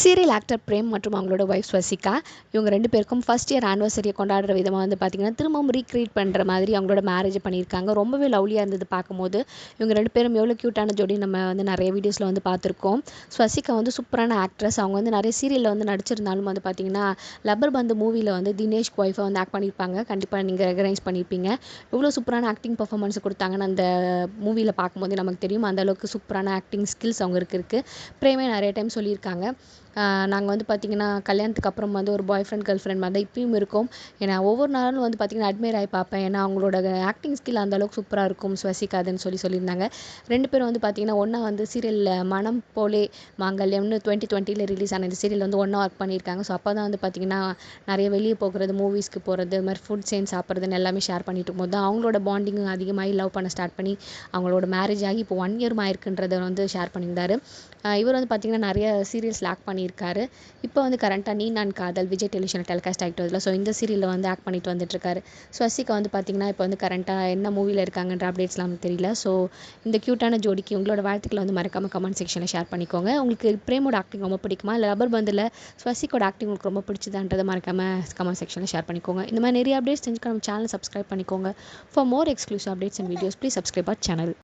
Serial actor frame மற்றும் அவங்களோட wife Swasika இவங்க ரெண்டு பேருக்கும் ஃபஸ்ட் இயர் ஆனிவர்சரியை கொண்டாடுற விதமாக வந்து பார்த்திங்கன்னா திரும்பவும் ரீக்ரியேட் பண்ணுற மாதிரி அவங்களோட மேரேஜ் பண்ணியிருக்காங்க. ரொம்பவே லவ்லியாக இருந்தது பார்க்கும்போது. இவங்க ரெண்டு பேரும் எவ்வளோ க்யூட்டான ஜோடி நம்ம வந்து நிறைய வீடியோஸில் வந்து பார்த்துருக்கோம். ஸ்வசிகா வந்து சூப்பரான ஆக்ட்ரஸ் அவங்க வந்து நிறைய சீரியலில் வந்து நடிச்சிருந்தாலும் வந்து பார்த்திங்கன்னா லப்பர் பந்து மூவியில் வந்து தினேஷ் ஒய்ஃபை வந்து ஆக்ட் பண்ணியிருப்பாங்க. கண்டிப்பாக நீங்கள் ரெகனைஸ் பண்ணியிருப்பீங்க. எவ்வளோ சூப்பரான ஆக்டிங் பர்ஃபார்மன்ஸ் கொடுத்தாங்கன்னு அந்த மூவியில் பார்க்கும்போது நமக்கு தெரியும். அந்தளவுக்கு சூப்பரான ஆக்டிங் ஸ்கில்ஸ் அவங்களுக்கு இருக்குது பிரேமே நிறைய டைம் சொல்லியிருக்காங்க. நாங்கள் வந்து பார்த்திங்கன்னா கல்யாணத்துக்கு அப்புறம் வந்து ஒரு பாய் ஃப்ரெண்ட் கேர்ள் ஃப்ரெண்ட் மாதிரி தான் இப்போயும் இருக்கோம். ஏன்னா ஒவ்வொரு நாளும் வந்து பார்த்திங்கன்னா அட்மையர் ஆகி பார்ப்பேன். ஏன்னா அவங்களோட ஆக்டிங் ஸ்கில் அந்த அளவுக்கு சூப்பராக இருக்கும். ஸ்வசிக்காதுன்னு சொல்லி சொல்லியிருந்தாங்க. ரெண்டு பேரும் வந்து பார்த்திங்கன்னா ஒன்றா வந்து சீரியலில் மனம் போலே மாங்கல்யம்னு டுவெண்ட்டி டுவெண்ட்டியில் ரிலீஸ் ஆன இந்த சீரியல் வந்து ஒன்றா ஒர்க் பண்ணியிருக்காங்க. ஸோ அப்போ தான் வந்து பார்த்திங்கன்னா நிறைய வெளியே போகிறது மூவிஸ்க்கு போகிறது இது மாதிரி ஃபுட் சேஞ்ச் சாப்பிட்றதுன்னு எல்லாமே ஷேர் பண்ணிட்டு இருக்கும்போது தான் அவங்களோட பாண்டிங் அதிகமாகி லவ் பண்ண ஸ்டார்ட் பண்ணி அவங்களோட மேரேஜ் ஆகி இப்போ ஒன் இயர் ஆயிருக்குன்றதை வந்து ஷேர் பண்ணியிருந்தாரு. இவர் வந்து பார்த்திங்கன்னா நிறைய சீரியல்ஸில் ஆக்ட் பண்ணியிருக்காரு இப்போ வந்து கரண்ட்டாக நீ நான் காதல் விஜய் டெலிவிஷனில் டெலிகாஸ்ட் ஆகிட்டு வரல ஸோ இந்த சீரியலில் வந்து ஆக்ட் பண்ணிட்டு வந்துட்டுருக்காரு. ஸ்வசிகா வந்து பார்த்திங்கன்னா இப்போ வந்து கரண்ட்டாக என்ன மூவியில் இருக்காங்கன்ற அப்டேட்ஸ்லாம் தெரியல. ஸோ இந்த க்யூட்டான ஜோடிக்கு உங்களோட வாழ்த்துக்களை வந்து மறக்காமல் கமெண்ட் செக்ஷனில் ஷேர் பண்ணிக்கோங்க. உங்களுக்கு பிரேமோட ஆக்டிங் ரொம்ப பிடிக்குமா? இல்லை ரப்பர் பந்தில் ஸ்வசிக்கோட ஆக்டிங் உங்களுக்கு ரொம்ப பிடிச்சதான்றதை மறக்காமல் கமெண்ட் செக்ஷனில் ஷேர் பண்ணிக்கோங்க. இந்த மாதிரி நிறைய அப்டேட்ஸ் தெரிஞ்சுக்க நம்ம சேனல் சப்ஸ்கிரைப் பண்ணிக்கோங்க. For more exclusive updates and videos please subscribe our channel